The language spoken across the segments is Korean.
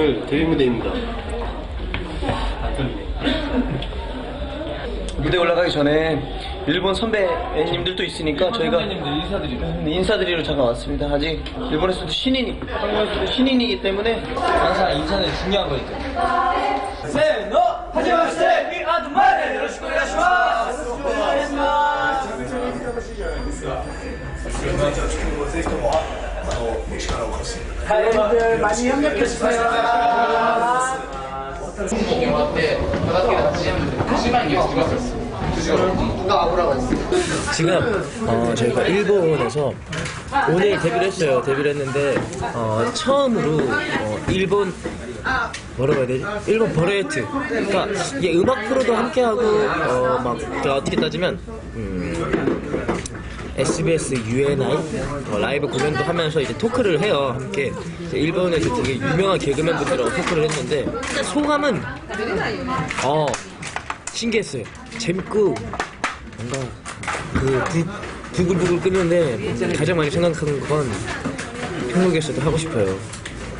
오늘 데뷔 무대입니다. 무대 올라가기 전에 일본 선배님들도 있으니까 저희가 인사드리고 음, 인사드리러 잠깐 왔습니다. 아직 일본에서도 신인 한국에서도 신인이기 때문에 항상 인사는 중요한 거니까. 세노 하지마세 미 아드마레 요로시코 이라시마스. 안녕하십니까. 여러분들 많이 협력해 주세요. 지금 어, 저희가 일본에서 오늘 데뷔를 했어요. 데뷔를 했는데 어, 처음으로 어, 일본 뭐라고 해야 되지? 일본 버라이어티. 그러니까 이게 음악 프로도 함께 하고 어, 막 어떻게 따지면 음, SBS UNI 어, 라이브 공연도 하면서 이제 토크를 해요. 함께 이제 일본에서 되게 유명한 개그맨분들하고 토크를 했는데 소감은 어 신기했어요. 재밌고 뭔가 그 부, 부글부글 끓는데 가장 많이 생각하는 건 한국에서도 하고 싶어요.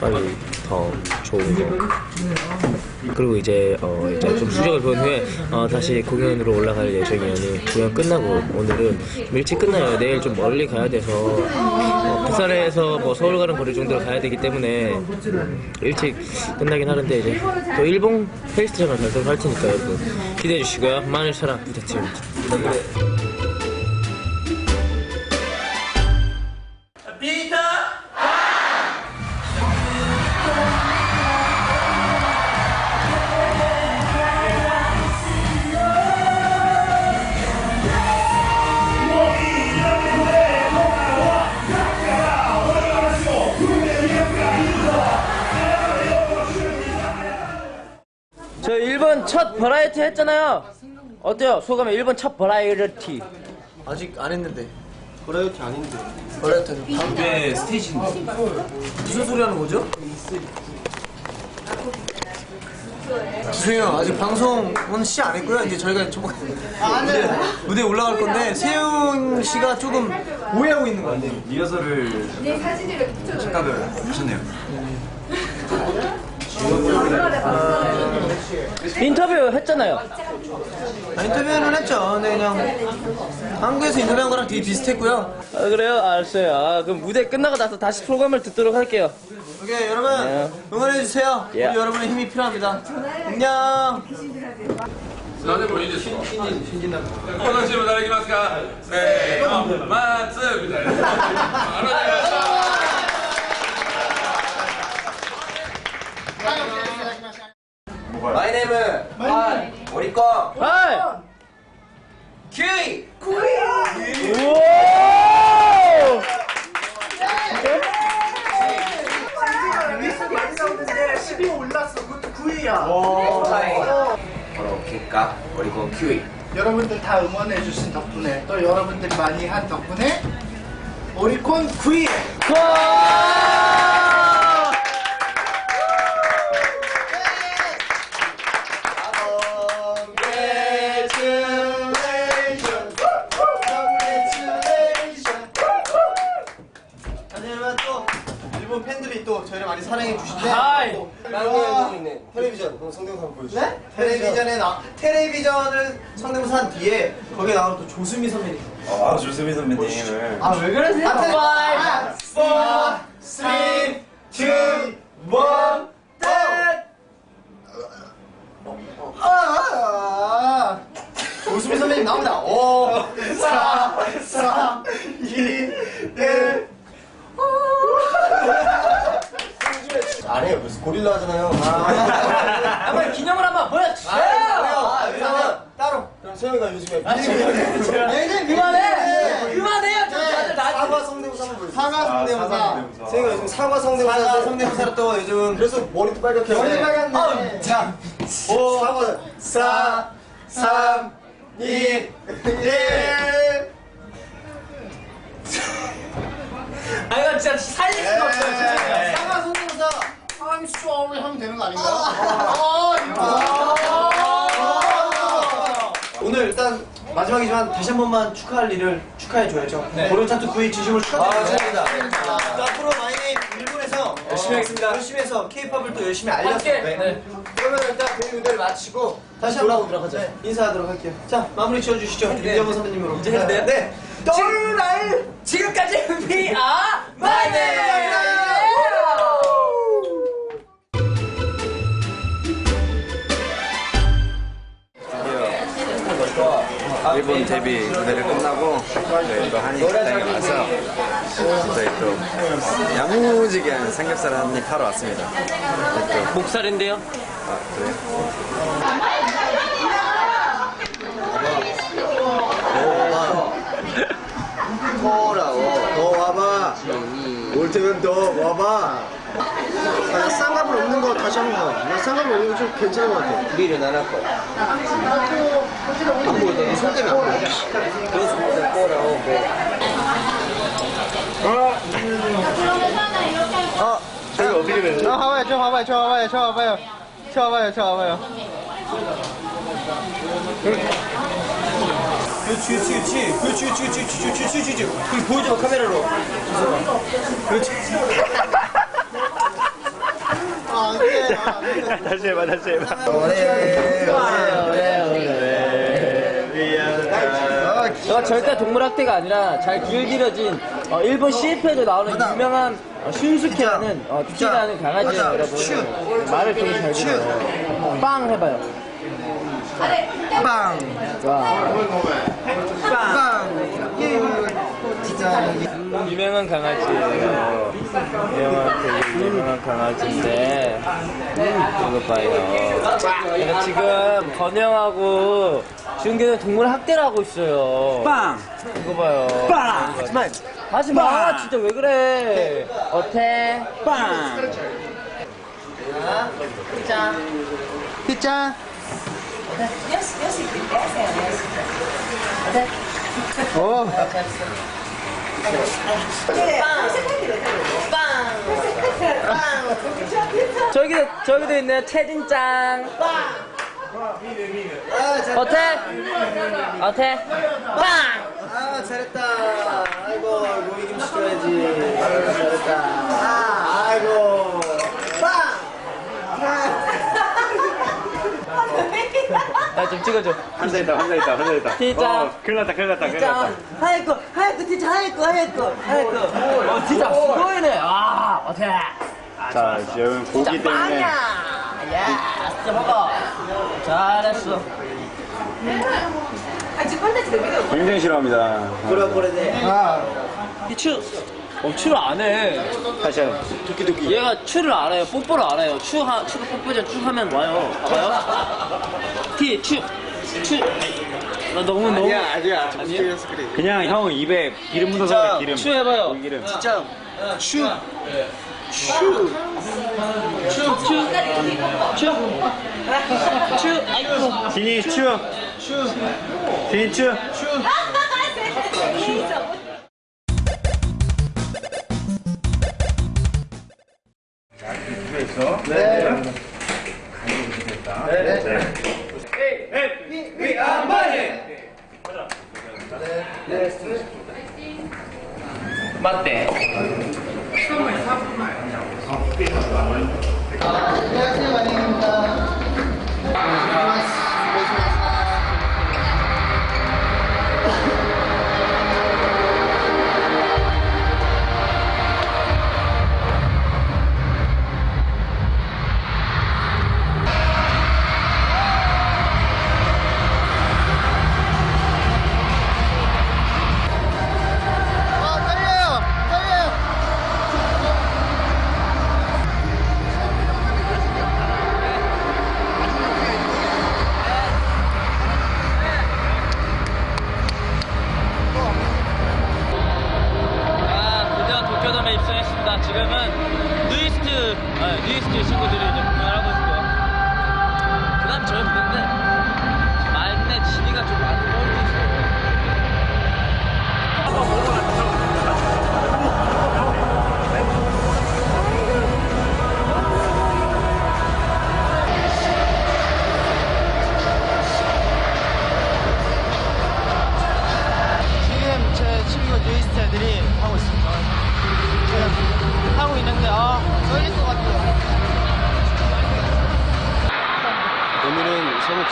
빨리 더 좋은 거. 그리고 이제 어 이제 좀 수정을 본 후에 어 다시 공연으로 올라갈 예정이니 공연 끝나고 오늘은 좀 일찍 끝나요. 내일 좀 멀리 가야 돼서 어, 부산에서 뭐 서울 가는 거리 정도로 가야 되기 때문에 일찍 끝나긴 하는데 이제 또 일본 페스트장을 가도록 할 테니까 여러분 기대해 주시고요. 많은 사랑 부탁드립니다. 첫 버라이어티 했잖아요. 어때요? 소감이 일본 첫 버라이어티. 아직 안 했는데. 버라이어티 아닌데. 버라이어티는 무대 스테이지인데. 무슨 소리 하는 거죠? 세영 아직 방송은 시작 안 했고요. 이제 저희가 좀 무대, 무대 올라갈 건데 세영 씨가 조금 오해하고 있는 것 같아요. 리허설을 착각을 하셨네요. 인터뷰 했잖아요. 아, 인터뷰는 했죠. 근데 그냥 한국에서 인터뷰한 거랑 되게 비슷했고요. 아, 그래요? 알았어요. 아, 그럼 무대 끝나고 나서 다시 프로그램을 듣도록 할게요. 오케이 여러분 응원해 주세요. 예. 우리 여러분의 힘이 필요합니다. 안녕. 何でもいいですよ。このチーム誰行きますかせーの、マーツーみたいな。ありがとうございました。 마이 네임은 아, 우리 거 하이! 큐이. 우와! 리스 많이 나오는데 10위 올랐어. 그것도 9위야. 바로 킬까 그리고 큐이. 여러분들 다 응원해 주신 덕분에 또 여러분들이 많이 한 덕분에 오리콘 9위. 와! 하지만 또 일본 팬들이 또 저희를 많이 사랑해 주신데 하이! 텔레비전 그럼 성대모사 한번 보여주세요 네? 텔레비전에 나 텔레비전을 성대모사 한 뒤에 거기에 나오는 또 조수미 선배님 아, 조수미 선배님을. 아 왜 그러세요? 아, 5, 4, 3, 2, 1, 아, 조수미 선배님 나옵니다 5, 4, 3, 2, 1 고릴라 하잖아요. 아, 한번 기념을 한번 보여주세요! 아, 그러면 따로. 그럼 세영이가 요즘에 아니 이제 그만해! 그만해요! 좀 다들 나 사과 성대모사 한번 보여주세요. 사과 성대모사. 세영이가 요즘 사과 성대모사 사과 성대모사로 또 요즘 그래서 머리도 빨갛게 머리 빨갛네. 자 5, 4, 3, 2, 1 아, 이거 진짜 살릴 수가 없어요, 진짜. 사과 성대모사 I'm sorry 하면 되는 거 아닌가요? 아, 이거. 오늘 일단 마지막이지만 다시 한 번만 축하할 일을 축하해 줘야죠. 보름 차트 9위 진심으로 축하드립니다. 자, 앞으로 많이 일본에서 열심히 하겠습니다. 열심히 해서 K-팝을 또 열심히 알려서. 네. 그러면 일단 데뷔 무대를 마치고 다시 돌아오도록 하죠. 인사하도록 할게요. 자, 마무리 지어주시죠. 윤여보 선배님으로. 이제 해도 돼요? 네. 떠날 데뷔 무대를 끝나고 저희 또 한인 식당에 와서 저희 또 야무지게 삼겹살 한 입 하러 왔습니다. 네, 또 목살인데요? 아, 그래요? 너 와봐. 올 때면 너 와봐. 아, 나 쌍꺼풀 없는 거 다시 한 번. 나 쌍꺼풀 없는 거 좀 괜찮은 것 같아. 우리 일어나갈 거 꼬라고 저기 어떻게 되는 저 봐봐요, 저 봐봐요, 저 봐봐요, 저 봐봐요. 저 봐봐요, 저 봐봐요. 그렇지, 그렇지, 그렇지. 그렇지, 그렇지, 그렇지, 그렇지, 그렇지, 그렇지. 보여줘, 카메라로. 그렇지. 아, 안 돼. 아, 안 돼. 다시 해봐, 다시 해봐. 절대 동물학대가 아니라 잘 길들여진 어, 일본 CF에도 나오는 유명한 어, 슌스케라는 어, 쭈치라는 강아지 여러분 말을 되게 잘 들어요. 빵 해봐요. 빵. 와. 빵. 유명한 강아지예요 유명한 되게 유명한 강아지인데. 이거 봐요. 제가 지금 건영하고 준규는 동물 학대를 하고 있어요. 빵. 이거 봐요. 빵. 하지마. 하지마. 진짜 왜 그래? 어때? 빵. 피자. 오. 저기도 저기도 있네 채진짱 어때 어때 빵 아, 잘했다. 아이고, 모이김치 줘야지. 아이고, 잘했다. 아, 아이고. 나 좀 찍어줘 환자있다, 환자있다, 환자있다. 진짜. 큰일 났다, 큰일 났다, 큰일 났다. 하얗고, 하얗고, 진짜 하얗고, 하얗고, 하얗고. 어 진짜 수고이네 아 어때 자, 지금 고기 때문에. 야 진짜 먹어 잘했어 굉장히 싫어합니다. 보라보라네. 추 어, 추를 안 해. 다시 한 도끼도끼. 얘가 추를 알아요. 뽀뽀를 알아요. 추, 하, 추가 뽀뽀전 추 하면 와요. 봐요. 티, 추, 추. 나 너무 너무. 아니야, 아니야. 아니야? 그래. 그냥 형 입에 기름 묻어서 그래, 기름. 추 해봐요. 기름. 진짜. 슈. 추, 추, 추, 추. 아이고. 진이 추. 진이 추. 맞대. 안녕하세요, 만행입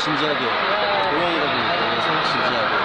진지하게 공연이다 보니까 저는 진지하게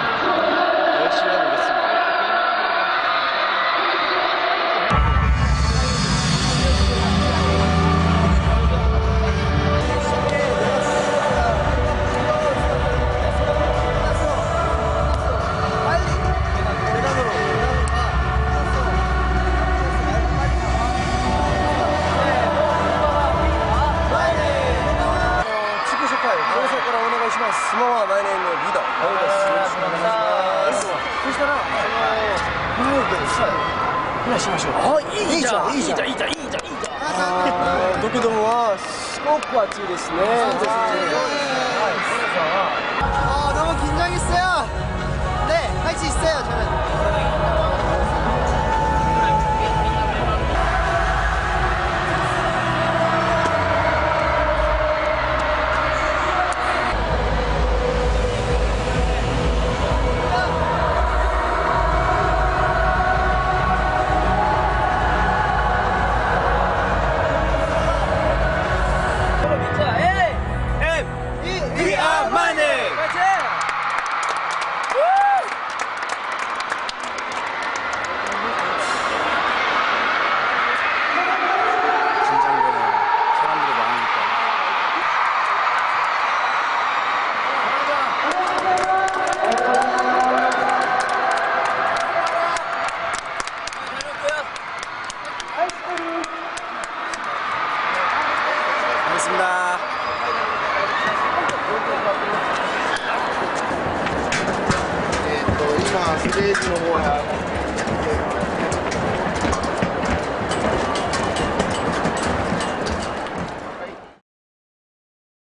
します。スモアマイネームリド。よろしくお願い。します。そしたら、はい、ニューヨークで話しましょう。あ、い。い。じゃん、い。い。じゃん、い。い。じゃん、い。い。じゃん、い。い。じゃん。ドクドムはすごく暑い。ですね。そう。どうも緊張しよ。配信したよ、personal war.